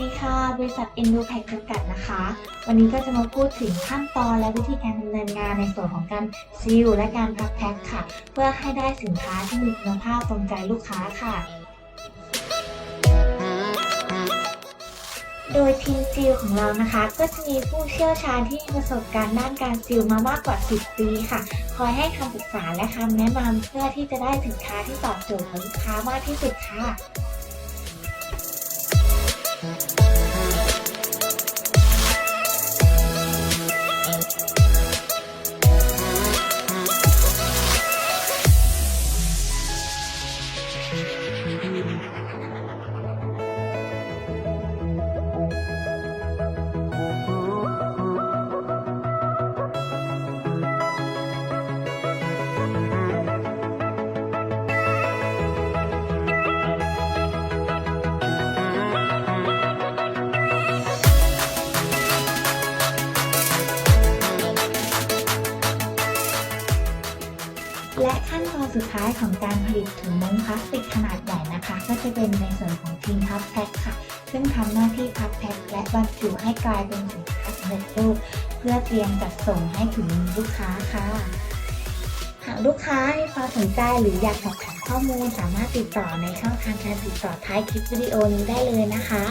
ดีค่ะ บริษัท Endopack จำกัดนะคะ วันนี้ก็จะมาพูดถึงขั้นตอนและวิธีการดำเนินงานในส่วนของการซีลและการพักแพ็คค่ะ เพื่อให้ได้สินค้าที่มีคุณภาพตรงใจลูกค้าค่ะ โดยทีมซีลของเรานะคะ ก็จะมีผู้เชี่ยวชาญที่มีประสบการณ์ด้านการซีลมามากกว่า 10 ปีค่ะ คอยให้คำปรึกษาและคำแนะนำเพื่อที่จะได้สินค้าที่ตอบโจทย์กับลูกค้ามากที่สุดค่ะ และขั้นตอนสุดท้ายของการผลิตถุงมือพลาสติกขนาดใหญ่นะคะ ก็จะเป็นในส่วนของทีมพับแพ็คค่ะ ซึ่งทำหน้าที่พับแพ็คและบรรจุให้กลายเป็นสินค้าสำเร็จรูป เพื่อเตรียมจัดส่งให้ถึงมือลูกค้าค่ะหากลูกค้ามีความสนใจหรืออยากสอบถามข้อมูลสามารถติดต่อในช่องทางการติดต่อท้ายคลิปวิดีโอนี้ได้เลยนะคะ